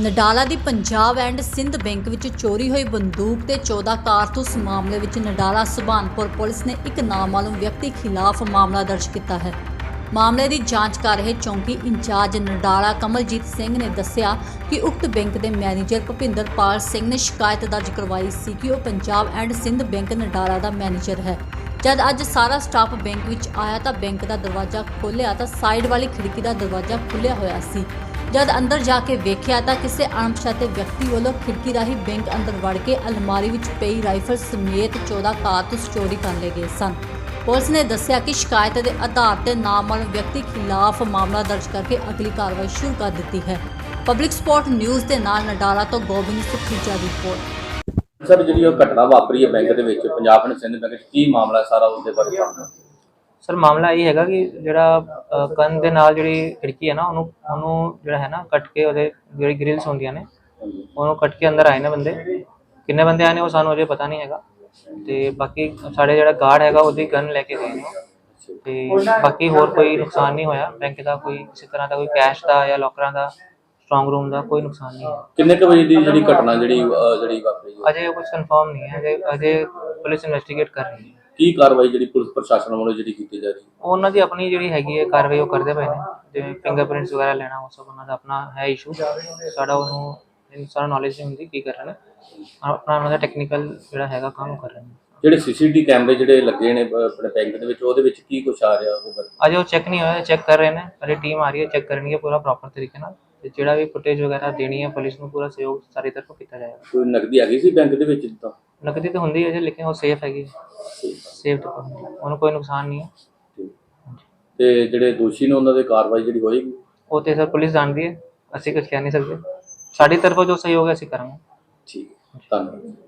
ਨਡਾਲਾ ਦੀ Punjab and Sind bank ਵਿੱਚ ਚੋਰੀ ਹੋਈ ਬੰਦੂਕ ਤੇ 14 ਕਾਰਤੂਸ ਮਾਮਲੇ ਵਿੱਚ ਨਡਾਲਾ ਸੁਭਾਨਪੁਰ ਪੁਲਿਸ ਨੇ ਇੱਕ ਨਾਮਾਲੂਮ ਵਿਅਕਤੀ ਖਿਲਾਫ ਮਾਮਲਾ ਦਰਜ ਕੀਤਾ ਹੈ। ਮਾਮਲੇ ਦੀ ਜਾਂਚ ਕਰ ਰਹੇ ਚੌਂਕੀ ਇੰਚਾਰਜ ਨਡਾਲਾ ਕਮਲਜੀਤ ਸਿੰਘ ਨੇ ਦੱਸਿਆ ਕਿ ਉਕਤ ਬੈਂਕ ਦੇ ਮੈਨੇਜਰ ਭੁਪਿੰਦਰਪਾਲ ਸਿੰਘ ਨੇ ਸ਼ਿਕਾਇਤ ਦਰਜ ਕਰਵਾਈ ਸੀ ਕਿ ਉਹ ਪੰਜਾਬ ਐਂਡ ਸਿੰਧ ਬੈਂਕ ਨਡਾਲਾ ਦਾ ਮੈਨੇਜਰ ਹੈ। ਜਦ ਅੱਜ ਸਾਰਾ ਸਟਾਫ ਬੈਂਕ ਵਿੱਚ ਆਇਆ ਤਾਂ ਬੈਂਕ ਦਾ ਦਰਵਾਜ਼ਾ ਖੋਲ੍ਹਿਆ ਤਾਂ ਸਾਈਡ ਵਾਲੀ ਖਿੜਕੀ ਦਾ ਦਰਵਾਜ਼ਾ ਖੁੱਲ੍ਹਿਆ ਹੋਇਆ ਸੀ। ਜਦ ਅੰਦਰ ਜਾ ਕੇ ਵੇਖਿਆ ਤਾਂ ਕਿਸੇ ਅਣਪਛਾਤੇ ਵਿਅਕਤੀ ਵੱਲੋਂ ਖਿੜਕੀ ਰਾਹੀਂ ਬੈਂਕ ਅੰਦਰ ਵੜ ਕੇ ਅਲਮਾਰੀ ਵਿੱਚ ਪਈ ਰਾਈਫਲ ਸਮੇਤ 14 ਕਾਰਤੂਸ ਚੋਰੀ ਕਰ ਲਏ ਗਏ ਸਨ। ਪੁਲਿਸ ਨੇ ਦੱਸਿਆ ਕਿ ਸ਼ਿਕਾਇਤ ਦੇ ਆਧਾਰ ਤੇ ਨਾਮਮਾਲੂਮ ਵਿਅਕਤੀ ਖਿਲਾਫ ਮਾਮਲਾ ਦਰਜ ਕਰਕੇ ਅਗਲੀ ਕਾਰਵਾਈ ਸ਼ੁਰੂ ਕਰ ਦਿੱਤੀ ਹੈ। ਪਬਲਿਕ ਸਪੋਰਟ ਨਿਊਜ਼ ਦੇ ਨਾਲ ਨਡਾਲਾ ਤੋਂ ਗੋਬਿੰਦ ਸੁਖੀਜਾ ਦੀ ਰਿਪੋਰਟ। ਸਰ, ਜਿਹੜੀ ਉਹ ਘਟਨਾ ਵਾਪਰੀ ਹੈ ਬੈਂਕ ਦੇ ਵਿੱਚ, ਪੰਜਾਬ ਐਂਡ ਸਿੰਧ ਬੈਂਕ 'ਚ ਕੀ ਮਾਮਲਾ ਸਾਰਾ ਉਹਦੇ ਬਾਰੇ ਸਰ ਮਾਮਲਾ ਇਹ ਹੈਗਾ ਕਿ ਜਿਹੜਾ ਕੰਨ ਦੇ ਨਾਲ ਜਿਹੜੀ ਖਿੜਕੀ ਹੈ ਨਾ ਉਹਨੂੰ ਉਹਨੂੰ ਜਿਹੜਾ ਹੈ ਨਾ ਕੱਟ ਕੇ ਉਹਦੇ ਜਿਹੜੀ ਗ੍ਰਿਲਸ ਹੁੰਦੀਆਂ ਨੇ ਉਹਨੂੰ ਕੱਟ ਕੇ ਅੰਦਰ ਆਏ ਨੇ ਬੰਦੇ। ਕਿੰਨੇ ਬੰਦੇ ਆਏ ਨੇ ਉਹ ਸਾਨੂੰ ਅਜੇ ਪਤਾ ਨਹੀਂ ਹੈਗਾ। ਤੇ ਬਾਕੀ ਸਾਡੇ ਜਿਹੜਾ ਗਾਰਡ ਹੈਗਾ ਉਹਦੀ ਗਨ ਲੈ ਕੇ ਗਏ ਨੇ। ਤੇ ਬਾਕੀ ਹੋਰ ਕੋਈ ਨੁਕਸਾਨ ਨਹੀਂ ਹੋਇਆ। ਬੈਂਕ ਦਾ ਕੋਈ ਕਿਸੇ ਤਰ੍ਹਾਂ ਦਾ ਕੋਈ ਕੈਸ਼ ਦਾ ਜਾਂ ਲੋਕਰਾਂ ਦਾ ਸਟਰੋਂਗ ਰੂਮ ਦਾ ਕੋਈ ਨੁਕਸਾਨ ਨਹੀਂ ਹੋਇਆ। ਕਿੰਨੇ ਕੁ ਵਜੇ ਦੀ ਜਿਹੜੀ ਘਟਨਾ ਜਿਹੜੀ ਅਹ, ਜਿਹੜੀ ਵਾਪਰੀ ਹੈ? ਅਜੇ ਕੁਝ ਕਨਫਰਮ ਨਹੀਂ ਹੈ। ਅਜੇ ਅਜੇ ਪੁਲਿਸ ਇਨਵੈਸਟੀਗੇਟ ਕਰ ਰਹੀ ਹੈ। ਕੀ ਕਾਰਵਾਈ ਜਿਹੜੀ ਪੁਲਿਸ ਪ੍ਰਸ਼ਾਸਨ ਵੱਲੋਂ ਜਿਹੜੀ ਕੀਤੀ ਜਾ ਰਹੀ ਹੈ? ਉਹਨਾਂ ਦੀ ਆਪਣੀ ਜਿਹੜੀ ਹੈਗੀ ਹੈ ਕਾਰਵਾਈ ਉਹ ਕਰਦੇ ਪਏ ਨੇ। ਜਿਵੇਂ ਫਿੰਗਰਪ੍ਰਿੰਟਸ ਵਗੈਰਾ ਲੈਣਾ ਉਹ ਸਭ ਉਹਨਾਂ ਦਾ ਆਪਣਾ ਹੈ ਇਸ਼ੂ ਸਾਡਾ ਉਹਨੂੰ ਇਹਨੂੰ ਸਾਰਾ ਨੌਲੇਜ ਨਹੀਂ ਹੁੰਦੀ ਕੀ ਕਰ ਰਹੇ ਨੇ। ਆਪਣਾ ਉਹਨਾਂ ਦਾ ਟੈਕਨੀਕਲ ਜਿਹੜਾ ਹੈਗਾ ਕੰਮ ਉਹ ਕਰ ਰਹੇ ਨੇ। ਜਿਹੜੇ ਸੀਸੀਟੀਵੀ ਕੈਮਰੇ ਜਿਹੜੇ ਲੱਗੇ ਨੇ ਅਹ, ਆਪਣੇ ਬੈਂਕ ਦੇ ਵਿੱਚ ਉਹਦੇ ਵਿੱਚ ਕੀ ਕੁਛ ਆ ਰਿਹਾ ਉਹਦੇ ਬਾਰੇ? ਅਜੇ ਉਹ ਚੈੱਕ ਨਹੀਂ ਹੋਇਆ ਚੈੱਕ ਕਰ ਰਹੇ ਨੇ। ਅਜੇ ਟੀਮ ਆ ਰਹੀ ਹੈ ਚੈੱਕ ਕਰਨਗੇ ਪੂਰਾ ਪ੍ਰੋਪਰ ਤਰੀਕੇ ਨਾਲ। ਤੇ ਜਿਹੜਾ ਵੀ ਫੁਟੇਜ ਵਗੈਰਾ ਦੇਣੀ ਹੈ ਪੁਲਿਸ ਨੂੰ ਪੂਰਾ ਸਹਿਯੋਗ ਸਾਰੀ ਤਰਫੋਂ ਕੀਤਾ ਜਾਏਗਾ। ਕੋਈ ਨਕਦੀ ਆ ਗਈ ਸੀ ਬੈਂਕ ਦੇ ਵਿੱਚ ਜਿੱਦਾਂ? ਨਕਦੀ ਤਾਂ ਹੁੰਦੀ ਹੈ ਜੀ ਲੇਕਿਨ ਉਹ ਸੇਫ ਹੈਗੀ ਸੇਫ ਉਹਨੂੰ ਕੋਈ ਨੁਕਸਾਨ ਨਹੀਂ ਹੈ। ਤੇ ਜਿਹੜੇ ਦੋਸ਼ੀ ਨੇ ਉਹਨਾਂ ਦੇ ਕਾਰਵਾਈ ਜਿਹੜੀ ਹੋਏਗੀ? ਉਹ ਤੇ ਸਰ ਪੁਲਿਸ ਜਾਣਦੀ ਹੈ। ਅਸੀਂ ਕੁਝ ਕਹਿ ਨਹੀਂ ਸਕਦੇ। ਸਾਡੀ ਤਰਫੋਂ ਜੋ ਸਹਿਯੋਗ ਹੈ ਅਸੀਂ ਕਰਾਂਗੇ। ਠੀਕ। ਹੈ। ਧੰਨਵਾਦ।